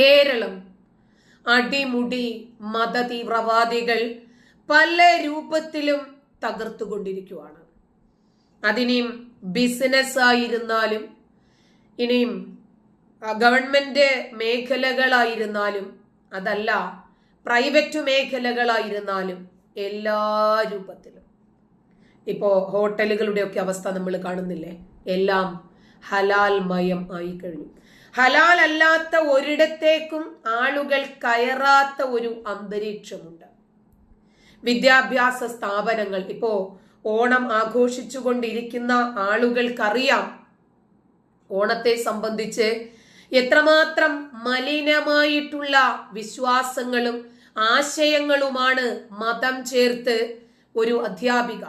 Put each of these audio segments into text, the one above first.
കേരളം. അടിമുടി മതതീവ്രവാദികൾ പല രൂപത്തിലും തകർത്തുകൊണ്ടിരിക്കുകയാണ് അതിനെയും ബിസിനസ് ആയിരുന്നാലും ഇനിയും ഗവൺമെന്റ് മേഖലകളായിരുന്നാലും അതല്ല പ്രൈവറ്റ് മേഖലകളായിരുന്നാലും എല്ലാ രൂപത്തിലും. ഇപ്പോ ഹോട്ടലുകളുടെയൊക്കെ അവസ്ഥ നമ്മൾ കാണുന്നില്ലേ? എല്ലാം ഹലാൽമയം ആയി കഴിഞ്ഞു. ഹലാൽ അല്ലാത്ത ഒരിടത്തേക്കും ആളുകൾ കയറാത്ത ഒരു അന്തരീക്ഷമുണ്ട്. വിദ്യാഭ്യാസ സ്ഥാപനങ്ങൾ ഇപ്പോ ഓണം ആഘോഷിച്ചുകൊണ്ടിരിക്കുന്ന ആളുകൾക്കറിയാം ഓണത്തെ സംബന്ധിച്ച് എത്രമാത്രം മലിനമായിട്ടുള്ള വിശ്വാസങ്ങളും ആശയങ്ങളുമാണ് മതം ചേർത്ത് ഒരു അധ്യാപിക.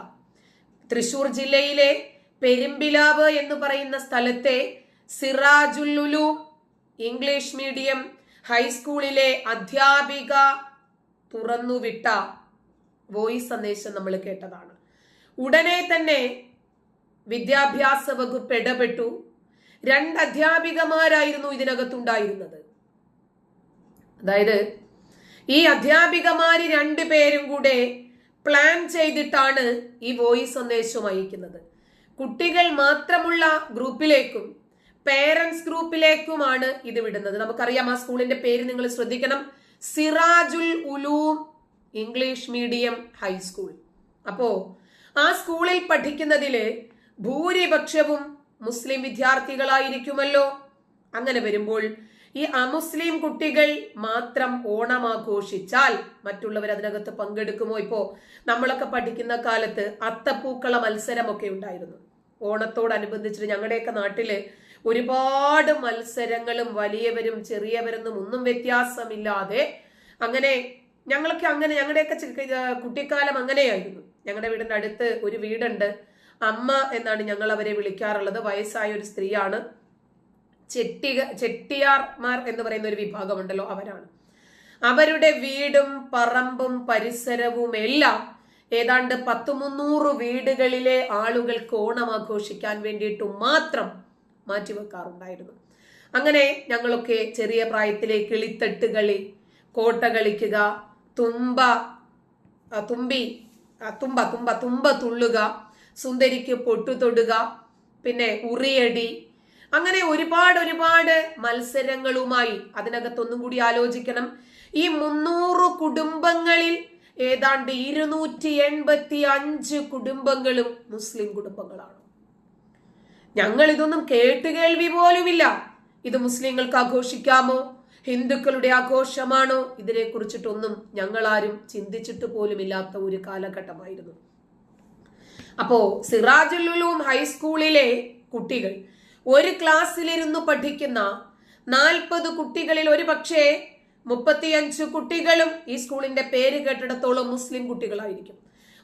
തൃശൂർ ജില്ലയിലെ പെരുമ്പിലാവ് എന്ന് പറയുന്ന സ്ഥലത്തെ സിറാജുല്ലുലു ഇംഗ്ലീഷ് മീഡിയം ഹൈസ്കൂളിലെ അധ്യാപിക തുറന്നുവിട്ട വോയിസ് സന്ദേശം നമ്മൾ കേട്ടതാണ്. ഉടനെ തന്നെ വിദ്യാഭ്യാസ വകുപ്പ് ഇടപെട്ടു. രണ്ട് അധ്യാപികമാരായിരുന്നു ഇതിനകത്തുണ്ടായിരുന്നത്. അതായത് ഈ അധ്യാപികമാര് രണ്ടുപേരും കൂടെ പ്ലാൻ ചെയ്തിട്ടാണ് ഈ വോയിസ് സന്ദേശം അയക്കുന്നത്. കുട്ടികൾ മാത്രമുള്ള ഗ്രൂപ്പിലേക്കും പേരൻസ് ഗ്രൂപ്പിലേക്കുമാണ് ഇത് വിടുന്നത്. നമുക്കറിയാം ആ സ്കൂളിന്റെ പേര് നിങ്ങൾ ശ്രദ്ധിക്കണം. Sirajul Uloom English medium high school അപ്പോ ആ സ്കൂളിൽ പഠിക്കുന്നതിൽ ഭൂരിപക്ഷവും മുസ്ലിം വിദ്യാർത്ഥികളായിരിക്കുമല്ലോ. അങ്ങനെ വരുമ്പോൾ ഈ അമുസ്ലിം കുട്ടികൾ മാത്രം ഓണം ആഘോഷിച്ചാൽ മറ്റുള്ളവർ അതിനകത്ത് പങ്കെടുക്കുമോ? ഇപ്പോ നമ്മളൊക്കെ പഠിക്കുന്ന കാലത്ത് അത്തപ്പൂക്കള മത്സരമൊക്കെ ഉണ്ടായിരുന്നു. ഓണത്തോടനുബന്ധിച്ചിട്ട് ഞങ്ങളുടെയൊക്കെ നാട്ടിൽ ഒരുപാട് മത്സരങ്ങളും വലിയവരും ചെറിയവരെന്നും ഒന്നും വ്യത്യാസമില്ലാതെ അങ്ങനെ ഞങ്ങളൊക്കെ അങ്ങനെ ഞങ്ങളുടെയൊക്കെ കുട്ടിക്കാലം അങ്ങനെയായിരുന്നു. ഞങ്ങളുടെ വീടിന്റെ അടുത്ത് ഒരു വീടുണ്ട്. അമ്മ എന്നാണ് ഞങ്ങൾ അവരെ വിളിക്കാറുള്ളത്. വയസ്സായ ഒരു സ്ത്രീയാണ്. ചെട്ടി ചെട്ടിയാർമാർ എന്ന് പറയുന്ന ഒരു വിഭാഗമുണ്ടല്ലോ അവരാണ്. അവരുടെ വീടും പറമ്പും പരിസരവും എല്ലാം ഏതാണ്ട് പത്ത് മുന്നൂറ് വീടുകളിലെ ആളുകൾക്ക് ഓണം ആഘോഷിക്കാൻ വേണ്ടിയിട്ട് മാത്രം മാറ്റിവെക്കാറുണ്ടായിരുന്നു. അങ്ങനെ ഞങ്ങളൊക്കെ ചെറിയ പ്രായത്തിലെ കിളിത്തട്ട് കളി കോട്ട കളിക്കുക തുമ്പ തുമ്പി തുമ്പ തുമ്പ തുമ്പ തുള്ളുക സുന്ദരിക്ക് പൊട്ടു തൊടുക പിന്നെ ഉറിയടി അങ്ങനെ ഒരുപാട് ഒരുപാട് മത്സരങ്ങളുമായി അതിനകത്തൊന്നും കൂടി ആലോചിക്കണം. ഈ മുന്നൂറ് കുടുംബങ്ങളിൽ ഏതാണ്ട് ഇരുന്നൂറ്റി എൺപത്തി അഞ്ച് കുടുംബങ്ങളും മുസ്ലിം കുടുംബങ്ങളാണ്. ഞങ്ങൾ ഇതൊന്നും കേട്ടുകേൾവി പോലുമില്ല. ഇത് മുസ്ലിങ്ങൾക്ക് ആഘോഷിക്കാമോ? ഹിന്ദുക്കളുടെ ആഘോഷമാണോ? ഇതിനെ കുറിച്ചിട്ടൊന്നും ഞങ്ങളാരും ചിന്തിച്ചിട്ട് പോലുമില്ലാത്ത ഒരു കാലഘട്ടമായിരുന്നു. അപ്പോ സിറാജുലുലൂം ഹൈസ്കൂളിലെ കുട്ടികൾ ഒരു ക്ലാസ്സിലിരുന്ന് പഠിക്കുന്ന നാൽപ്പത് കുട്ടികളിൽ ഒരു പക്ഷേ മുപ്പത്തിയഞ്ച് കുട്ടികളും ഈ സ്കൂളിന്റെ പേര് കേട്ടിടത്തോളം മുസ്ലിം കുട്ടികളായിരിക്കും.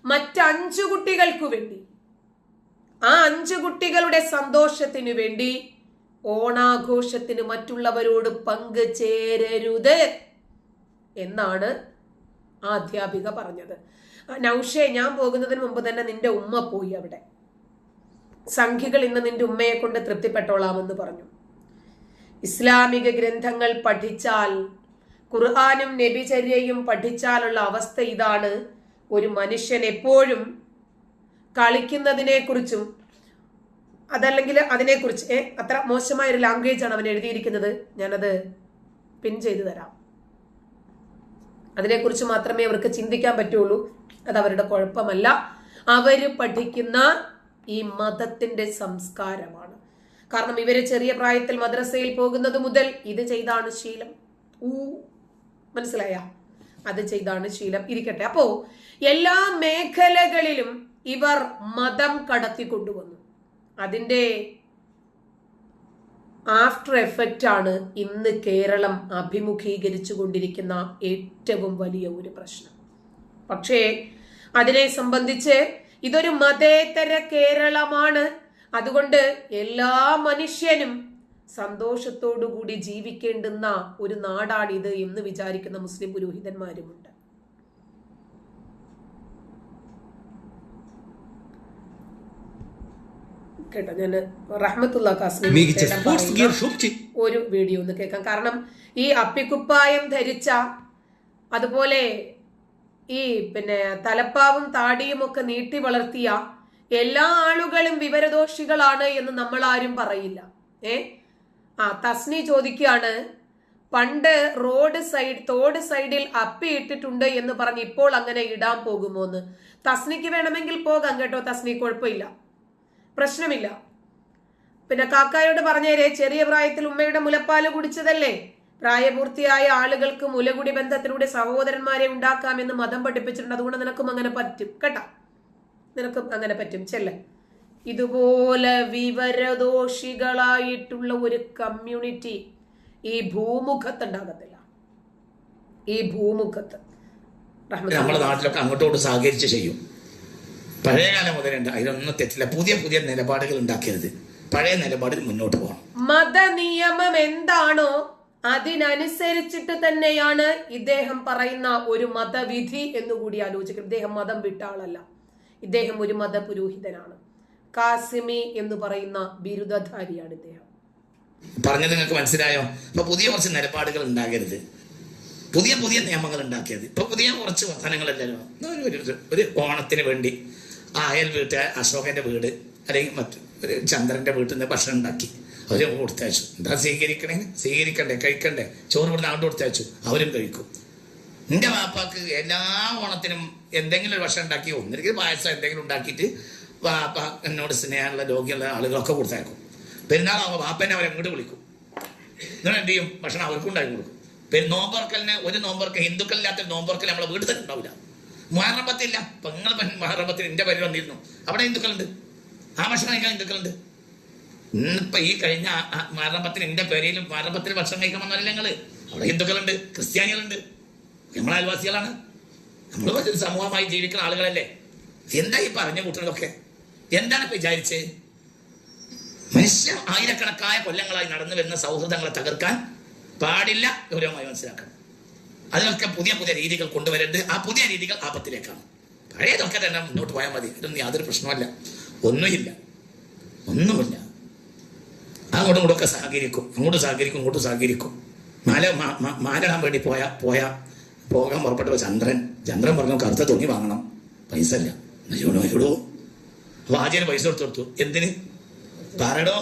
മറ്റഞ്ചു കുട്ടികൾക്കു വേണ്ടി ആ അഞ്ചു കുട്ടികളുടെ സന്തോഷത്തിനു വേണ്ടി ഓണാഘോഷത്തിന് മറ്റുള്ളവരോട് പങ്കുചേരരുത് എന്നാണ് ആ അധ്യാപിക പറഞ്ഞത് നൗഷേ ഞാൻ പോകുന്നതിന് മുമ്പ് തന്നെ നിന്റെ ഉമ്മ പോയി അവിടെ. സംഖ്യകൾ ഇന്ന് നിന്റെ ഉമ്മയെ കൊണ്ട് തൃപ്തിപ്പെട്ടോളാമെന്ന് പറഞ്ഞു. ഇസ്ലാമിക ഗ്രന്ഥങ്ങൾ പഠിച്ചാൽ ഖുർആാനും നബിചര്യയും പഠിച്ചാലുള്ള അവസ്ഥ ഇതാണ് ഒരു മനുഷ്യൻ എപ്പോഴും കളിക്കുന്നതിനെ കുറിച്ചും അതല്ലെങ്കിൽ അതിനെക്കുറിച്ച് ഏ അത്ര മോശമായ ഒരു ലാംഗ്വേജ് ആണ് അവൻ എഴുതിയിരിക്കുന്നത്. ഞാനത് പിൻ ചെയ്തു തരാം. അതിനെക്കുറിച്ച് മാത്രമേ അവർക്ക് ചിന്തിക്കാൻ പറ്റുള്ളൂ. അത് അവരുടെ കുഴപ്പമല്ല. അവർ പഠിക്കുന്ന ഈ മതത്തിന്റെ സംസ്കാരമാണ്. കാരണം ഇവർ ചെറിയ പ്രായത്തിൽ മദ്രസയിൽ പോകുന്നത് മുതൽ ഇത് ചെയ്താണ് ശീലം. ഊ മനസ്സിലായ? അത് ചെയ്താണ് ശീലം. ഇരിക്കട്ടെ. അപ്പോ എല്ലാ മേഖലകളിലും ഇവർ മതം കടത്തിക്കൊണ്ടുവന്നു. അതിന്റെ ആഫ്റ്റർ എഫക്റ്റ് ആണ് ഇന്ന് കേരളം അഭിമുഖീകരിച്ചു കൊണ്ടിരിക്കുന്ന ഏറ്റവും വലിയ ഒരു പ്രശ്നം. പക്ഷേ അതിനെ സംബന്ധിച്ച് ഇതൊരു മതേതര കേരളമാണ്. അതുകൊണ്ട് എല്ലാ മനുഷ്യനും സന്തോഷത്തോടുകൂടി ജീവിക്കേണ്ടുന്ന ഒരു നാടാണിത് എന്ന് വിചാരിക്കുന്ന മുസ്ലിം പുരോഹിതന്മാരുമുണ്ട്. കേട്ടോ ഞാൻ റഹ്മത്തുള്ള ഒരു വീഡിയോ ഒന്ന് കേൾക്കാം. കാരണം ഈ അപ്പിക്കുപ്പായം ധരിച്ച അതുപോലെ ഈ പിന്നെ തലപ്പാവും താടിയും ഒക്കെ നീട്ടി വളർത്തിയ എല്ലാ ആളുകളും വിവരദോഷികളാണ് എന്ന് നമ്മൾ ആരും പറയില്ല. ഏ? ആ തസ്നി ചോദിക്കുകയാണ് പണ്ട് റോഡ് സൈഡ് തോട് സൈഡിൽ അപ്പി ഇട്ടിട്ടുണ്ട് എന്ന് പറഞ്ഞ് ഇപ്പോൾ അങ്ങനെ ഇടാൻ പോകുമോ എന്ന് തസ്നിക്ക് വേണമെങ്കിൽ പോകാം കേട്ടോ തസ്നി കുഴപ്പമില്ല. പ്രശ്നമില്ല. പിന്നെ കാക്കായോട് പറഞ്ഞേരെ ചെറിയ പ്രായത്തിൽ ഉമ്മയുടെ മുലപ്പാൽ കുടിച്ചതല്ലേ? പ്രായപൂർത്തിയായ ആളുകൾക്ക് മുലകുടി ബന്ധത്തിലൂടെ സഹോദരന്മാരെ ഉണ്ടാക്കാമെന്ന് മതം പഠിപ്പിച്ചിട്ടുണ്ട്. അതുകൊണ്ട് നിനക്കും അങ്ങനെ പറ്റും. കേട്ടാ? നിനക്കും അങ്ങനെ പറ്റും. ചെല്ല. ഇതുപോലെ വിവരദോഷികളായിട്ടുള്ള ഒരു കമ്മ്യൂണിറ്റി ഈ ഭൂമുഖത്ത് ഉണ്ടാകത്തില്ല ഈ ഭൂമുഖത്ത്. നമ്മുടെ നാട്ടിലൊക്കെ അങ്ങോട്ടോട്ട് സഹകരിച്ച് ചെയ്യും. പഴയ മുതലേ മുതലുണ്ട് അതിലൊന്നും തെറ്റില്ല. പുതിയ പുതിയ നിലപാടുകൾ ഉണ്ടാക്കരുത് പഴയ നിലപാടിൽ മുന്നോട്ട് പോകണം. മതനിയമം എന്താണോ അതിനനുസരിച്ചിട്ട് തന്നെയാണ് ഇദ്ദേഹം പറയുന്ന ഒരു മതവിധി എന്നുകൂടി ആലോചിക്കും ഇദ്ദേഹം മതം വിട്ട ആളല്ല. ഇദ്ദേഹം ഒരു മതപുരോഹിതനാണ്. കാസിമി എന്ന് പറയുന്ന ബിരുദധാരിയാണ് ഇദ്ദേഹം. പറഞ്ഞത് നിങ്ങൾക്ക് മനസ്സിലായോ? അപ്പൊ പുതിയ കുറച്ച് നിലപാടുകൾ ഉണ്ടാകരുത്. പുതിയ പുതിയ നിയമങ്ങൾ ഉണ്ടാക്കിയത്. ഇപ്പൊ പുതിയ കുറച്ച് വർത്തനങ്ങളല്ലല്ലോ ഒരു- ഒരു- ഓണത്തിന് വേണ്ടി അയൽ വീട്ട് അശോകന്റെ വീട് അല്ലെങ്കിൽ മറ്റു ഒരു ചന്ദ്രന്റെ വീട്ടിൽ നിന്ന് ഭക്ഷണം ഉണ്ടാക്കി. അവരെ കൊടുത്തയച്ചു എന്താ സ്വീകരിക്കണേ? സ്വീകരിക്കണ്ടേ? കഴിക്കണ്ടേ? ചോറ് ഇവിടുന്ന് അങ്ങോട്ട് കൊടുത്തയച്ചു അവരും കഴിക്കും. എന്റെ വാപ്പാക്ക് എല്ലാ ഓണത്തിനും എന്തെങ്കിലും ഒരു ഭക്ഷണം ഉണ്ടാക്കി ഒന്നിരിക്കൽ പായസം എന്തെങ്കിലും ഉണ്ടാക്കിയിട്ട് വാപ്പ എന്നോട് സ്നേഹമുള്ള രോഗിയുള്ള ആളുകളൊക്കെ കൊടുത്തയക്കും പെരുന്നാളാകുമ്പോൾ വാപ്പനെ അവരെ അങ്ങോട്ട് വിളിക്കും. നിങ്ങൾ എന്ത് ചെയ്യും? ഭക്ഷണം അവർക്കും ഉണ്ടാക്കി കൊടുക്കും. പിന്നെ നോമ്പർക്കലിന് ഒരു നോമ്പർക്ക് ഹിന്ദുക്കളില്ലാത്ത നോമ്പർക്കൽ നമ്മളെ വീട്ടിൽ തന്നെ ഉണ്ടാവില്ല മുഹറമ്പത്തില്ല പെങ്ങൾ മുഹറബത്തിൽ എന്റെ പേര് വന്നിരുന്നു. അവിടെ ഹിന്ദുക്കളുണ്ട്. ആ ഭക്ഷണം കഴിക്കാൻ ഹിന്ദുക്കളുണ്ട്. ഇന്നിപ്പോ ഈ കഴിഞ്ഞ മുഹറബത്തിൽ എന്റെ പേരിലും മുഹറബത്തിൽ ഭക്ഷണം കഴിക്കാൻ വന്നല്ല അവിടെ ഹിന്ദുക്കളുണ്ട് ക്രിസ്ത്യാനികളുണ്ട്. നമ്മൾ അയൽവാസികളാണ്. നമ്മൾ ഒരു സമൂഹമായി ജീവിക്കുന്ന ആളുകളല്ലേ? എന്താ ഈ പറഞ്ഞു കൂട്ടുന്നതൊക്കെ എന്താണ് ഇപ്പൊ വിചാരിച്ചത് മനുഷ്യ ആയിരക്കണക്കായ കൊല്ലങ്ങളായി നടന്നു വരുന്ന സൗഹൃദങ്ങളെ തകർക്കാൻ പാടില്ല ഗൗരവമായി മനസ്സിലാക്കണം. അതിനൊക്കെ പുതിയ പുതിയ രീതികൾ കൊണ്ടുവരരുത് ആ പുതിയ രീതികൾ ആപത്തിലേക്കാണ്. പഴയതൊക്കെ തന്നെ മുന്നോട്ട് പോയാൽ മതി. ഇതൊന്നും യാതൊരു പ്രശ്നമല്ല ഒന്നുമില്ല. ഒന്നുമില്ല. അങ്ങോട്ടും ഇങ്ങോട്ടൊക്കെ സഹകരിക്കും. അങ്ങോട്ട് സഹകരിക്കും ഇങ്ങോട്ട് സഹകരിക്കും. മാല മാലടാൻ വേണ്ടി പോയ പോയ പോകാൻ പുറപ്പെട്ട ചന്ദ്രൻ ചന്ദ്രൻ പറഞ്ഞു കറുത്ത തുണി വാങ്ങണം. പൈസ ഇല്ല അയ്യോടോ അയ്യോടോ ആചാര്യ പൈസ കൊടുത്തു കൊടുത്തു. എന്തിന്? പറടോ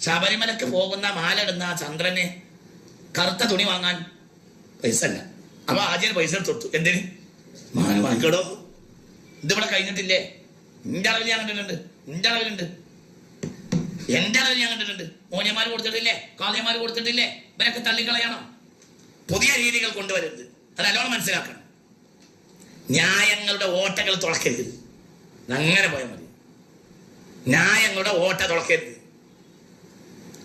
ശബരിമലക്ക് പോകുന്ന മാലിടുന്ന ചന്ദ്രന് കറുത്ത തുണി വാങ്ങാൻ പൈസ ഇല്ല അപ്പൊ ആചാര്യ പൈസ കൊടുത്തു എന്തിന്? കേടോ വാങ്ങിക്കടോ ഇതിവിടെ കഴിഞ്ഞിട്ടില്ലേ? നിന്റെ അളവിൽ ഞാൻ കണ്ടിട്ടുണ്ട്. നിന്റെ അളവിലുണ്ട്. എന്റെ അളവിൽ ഞാൻ കണ്ടിട്ടുണ്ട്. മോനിയന്മാർ കൊടുത്തിട്ടില്ലേ? കാളിയമാര് കൊടുത്തിട്ടില്ലേ? ഇവരൊക്കെ തള്ളിക്കളയണം. പുതിയ രീതികൾ കൊണ്ടുവരരുത്. അത് നല്ലോണം മനസ്സിലാക്കണം. ന്യായങ്ങളുടെ ഓട്ടകൾ തുളക്കരുത്. അങ്ങനെ പോയാൽ മതി. ന്യായങ്ങളുടെ ഓട്ട തുളക്കരുത്.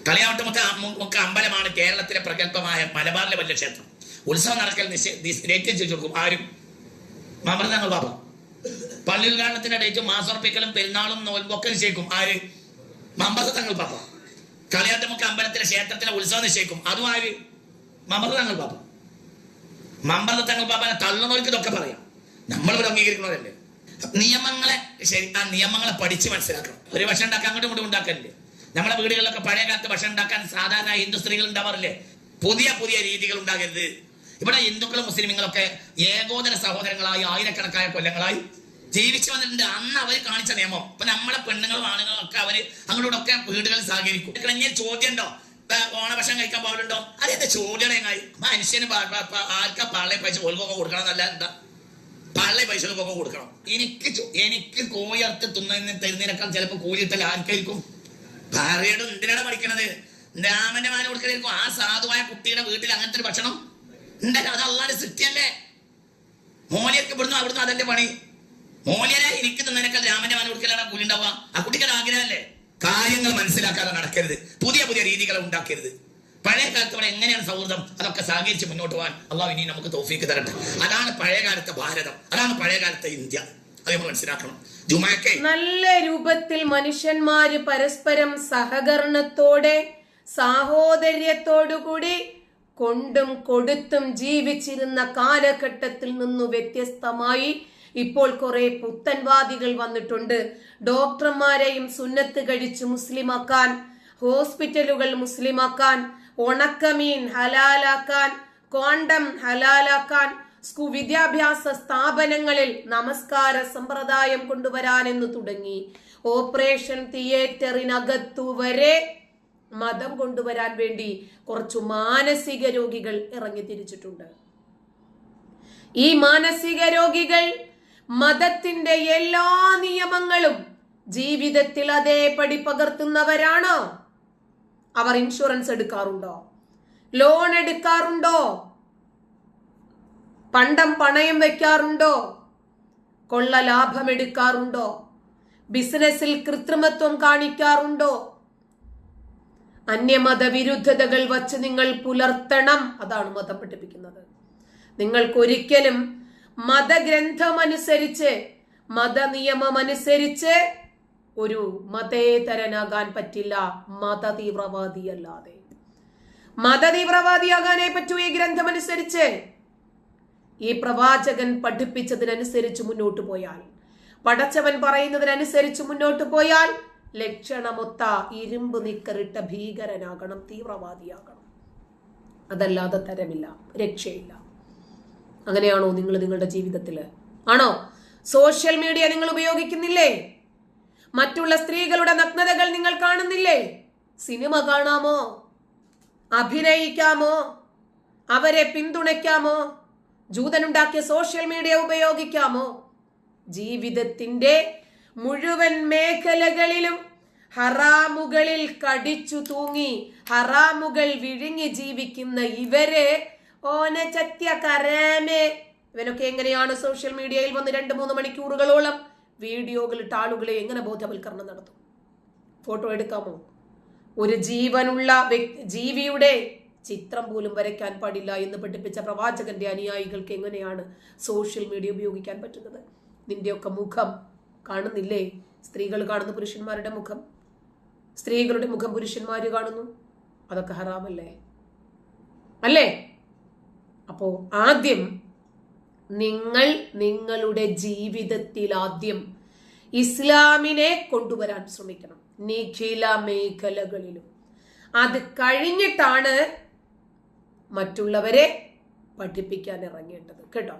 കളിയാവട്ടമുക്ക് മുക്ക് അമ്പലമാണ് കേരളത്തിലെ പ്രഗത്ഭമായ മലബാറിലെ വലിയ ക്ഷേത്രം. ഉത്സവം നടക്കൽ ചെയ്തു കൊടുക്കും ആരും. മമൃതങ്ങൾ ബാബ പള്ളി ഉദ്ഘാടനത്തിന്റെ ഡേറ്റ് മാസോർപ്പിക്കലും പെരുന്നാളും നോൽപ്പൊക്കെ നിശ്ചയിക്കും. ആര്? മമ്പസ തങ്ങൾ പാപ്പ. കളിയാട്ടമുക്ക് അമ്പലത്തിലെ ക്ഷേത്രത്തിലെ ഉത്സവം നിശ്ചയിക്കും. അതും ആര്? മമൃത തങ്ങൾ പാപ്പ. മമ്പറ തങ്ങൾ പാപ്പനെ തള്ളുന്നവർക്ക് ഇതൊക്കെ പറയാം. നമ്മൾ ഇവിടെ അംഗീകരിക്കുന്നവരല്ലേ? നിയമങ്ങളെ ശരി ആ നിയമങ്ങളെ പഠിച്ച് മനസ്സിലാക്കണം. ഒരു ഭക്ഷണം ഉണ്ടാക്കാൻ അങ്ങോട്ടും ഇങ്ങോട്ടും ഉണ്ടാക്കലില്ലേ? നമ്മളെ വീടുകളിലൊക്കെ പഴയ കാലത്ത് ഭക്ഷണം ഉണ്ടാക്കാൻ സാധാരണ ഹിന്ദു സ്ത്രീകൾ ഉണ്ടാവാറില്ലേ? പുതിയ പുതിയ രീതികൾ ഉണ്ടാകരുത്. ഇവിടെ ഹിന്ദുക്കളും മുസ്ലിമുകളൊക്കെ ഏകോദര സഹോദരങ്ങളായി ആയിരക്കണക്കായ കൊല്ലങ്ങളായി ജീവിച്ചു വന്നിട്ടുണ്ട്. അന്ന് അവർ കാണിച്ച നിയമം. ഇപ്പൊ നമ്മളെ പെണ്ണുങ്ങളും ആണുങ്ങളും ഒക്കെ അവർ അങ്ങോട്ടൊക്കെ വീടുകളിൽ സഹകരിക്കും. ഇങ്ങനെ ചോദ്യം ഉണ്ടോ ഓണഭക്ഷണം കഴിക്കാൻ പാടുണ്ടോ? അതെന്താ ചോദ്യം എങ്ങായി? മനുഷ്യന് ആർക്കാ പള്ളി പൈസ ഓൽക്കൊക്കെ കൊടുക്കണം എന്നല്ല എന്താ? പള്ളി പൈസ ഒക്കെ കൊടുക്കണം. എനിക്ക് എനിക്ക് കോഴി അറുത്ത് തിന്നതിന് തരുന്നതിനേക്കാൾ ചിലപ്പോൾ കൂലി ഇട്ടല്ല ആർക്കായിരിക്കും? ഭാര്യയുടെ എന്തിനാണ് പഠിക്കണത്. രാമന്റെ മാന കൊടുക്കലായിരിക്കും ആ സാധുവായ കുട്ടിയുടെ വീട്ടിൽ അങ്ങനത്തെ ഒരു ഭക്ഷണം ഉണ്ടല്ലോ അത് അള്ളാന്റെ സൃഷ്ടിയല്ലേ? മോലിയൊക്കെ ഇവിടുന്ന് അവിടുന്ന് അതല്ലേ പണി? മോലിയനെ ഇരിക്കുന്ന നിനക്ക് രാമന്റെ മാന കൊടുക്കലാണ് കൂലി ഉണ്ടാവുക. ആ കുട്ടിക്ക് ആഗ്രഹമല്ലേ? കാര്യങ്ങൾ മനസ്സിലാക്കാതെ നടക്കരുത്. പുതിയ പുതിയ രീതികളെ ഉണ്ടാക്കരുത്. പഴയ കാലത്ത് ഇവിടെ എങ്ങനെയാണ് സൗഹൃദം? അതൊക്കെ സഹകരിച്ച് മുന്നോട്ട് പോകാൻ അള്ളാഹു ഇനി നമുക്ക് തോഫീക്ക് തരട്ടെ. അതാണ് പഴയ കാലത്തെ ഭാരതം. അതാണ് പഴയ കാലത്തെ ഇന്ത്യ. അത് നമ്മൾ മനസ്സിലാക്കണം. നല്ല രൂപത്തിൽ മനുഷ്യന്മാര് പരസ്പരം സഹകരണത്തോടെ സാഹോദര്യത്തോടുകൂടി കൊണ്ടും കൊടുത്തും ജീവിച്ചിരുന്ന കാലഘട്ടത്തിൽ നിന്നു വ്യത്യസ്തമായി ഇപ്പോൾ കുറെ പുത്തൻവാദികൾ വന്നിട്ടുണ്ട്. ഡോക്ടർമാരെയും സുന്നത്ത് കഴിച്ച് മുസ്ലിമാക്കാൻ ഹോസ്പിറ്റലുകൾ മുസ്ലിമാക്കാൻ ഉണക്കമീൻ ഹലാലാക്കാൻ കോണ്ടം ഹലാലാക്കാൻ സ്കൂ വിദ്യാഭ്യാസ സ്ഥാപനങ്ങളിൽ നമസ്കാര സമ്പ്രദായം കൊണ്ടുവരാൻ എന്ന് തുടങ്ങി. ഓപ്പറേഷൻ തിയേറ്ററിനകത്തു വരെ മതം കൊണ്ടുവരാൻ വേണ്ടി കുറച്ചു മാനസിക രോഗികൾ ഇറങ്ങി തിരിച്ചിട്ടുണ്ട്. ഈ മാനസിക രോഗികൾ മതത്തിന്റെ എല്ലാ നിയമങ്ങളും ജീവിതത്തിൽ അതേപടി പകർത്തുന്നവരാണോ? അവർ ഇൻഷുറൻസ് എടുക്കാറുണ്ടോ? ലോൺ എടുക്കാറുണ്ടോ? പണ്ടം പണയം വെക്കാറുണ്ടോ? കൊള്ള ലാഭം എടുക്കാറുണ്ടോ? ബിസിനസ്സിൽ കൃത്രിമത്വം കാണിക്കാറുണ്ടോ? അന്യമത വിരുദ്ധതകൾ വച്ച് നിങ്ങൾ പുലർത്തണം. അതാണ് മതം പഠിപ്പിക്കുന്നത്. നിങ്ങൾക്കൊരിക്കലും മതഗ്രന്ഥമനുസരിച്ച് മതനിയമമനുസരിച്ച് ഒരു മതേതരനാകാൻ പറ്റില്ല. മത തീവ്രവാദിയല്ലാതെ മത തീവ്രവാദിയാകാനേ പറ്റൂ ഈ ഗ്രന്ഥമനുസരിച്ച്. ഈ പ്രവാചകൻ പഠിപ്പിച്ചതിനനുസരിച്ച് മുന്നോട്ട് പോയാൽ പടച്ചവൻ പറയുന്നതിനനുസരിച്ച് മുന്നോട്ട് പോയാൽ ലക്ഷണമൊത്ത ഇരുമ്പ് നിക്കറിട്ട ഭീകരനാകണം തീവ്രവാദിയാകണം. അതല്ലാതെ തരമില്ല രക്ഷയില്ല. അങ്ങനെയാണോ നിങ്ങൾ നിങ്ങളുടെ ജീവിതത്തിൽ? ആണോ? സോഷ്യൽ മീഡിയ നിങ്ങൾ ഉപയോഗിക്കുന്നില്ലേ? മറ്റുള്ള സ്ത്രീകളുടെ നഗ്നതകൾ നിങ്ങൾ കാണുന്നില്ലേ? സിനിമ കാണാമോ? അഭിനയിക്കാമോ? അവരെ പിന്തുണയ്ക്കാമോ? ജൂതനുണ്ടാക്കിയ സോഷ്യൽ മീഡിയ ഉപയോഗിക്കാമോ? ജീവിതത്തിന്റെ മുഴുവൻ മേഖലകളിലും ഹറാമുകളിൽ കടിച്ചു തൂങ്ങി ഹറാമുകൾ വിഴുങ്ങി ജീവിക്കുന്ന ഇവരെ ഓന ചത്യ കരാമേ. ഇവനൊക്കെ എങ്ങനെയാണ് സോഷ്യൽ മീഡിയയിൽ വന്ന് രണ്ട് മൂന്ന് മണിക്കൂറുകളോളം വീഡിയോകൾ ഇട്ട് ആളുകളെ എങ്ങനെ ബോധവൽക്കരണം നടത്തും? ഫോട്ടോ എടുക്കാമോ? ഒരു ജീവനുള്ള ജീവിയുടെ ചിത്രം പോലും വരയ്ക്കാൻ പാടില്ല എന്ന് പഠിപ്പിച്ച പ്രവാചകന്റെ അനുയായികൾക്ക് എങ്ങനെയാണ് സോഷ്യൽ മീഡിയ ഉപയോഗിക്കാൻ പറ്റുന്നത്? നിന്റെയൊക്കെ മുഖം കാണുന്നില്ലേ? സ്ത്രീകൾ കാണുന്നു പുരുഷന്മാരുടെ മുഖം. സ്ത്രീകളുടെ മുഖം പുരുഷന്മാർ കാണുന്നു. അതൊക്കെ ഹറാമല്ലേ? അല്ലേ? അപ്പോ ആദ്യം നിങ്ങൾ നിങ്ങളുടെ ജീവിതത്തിൽ ആദ്യം ഇസ്ലാമിനെ കൊണ്ടുവരാൻ ശ്രമിക്കണം. നിഖില മേഖലകളിലും. അത് കഴിഞ്ഞിട്ടാണ് മറ്റുള്ളവരെ പഠിപ്പിക്കാൻ ഇറങ്ങേണ്ടത്. കേട്ടോ?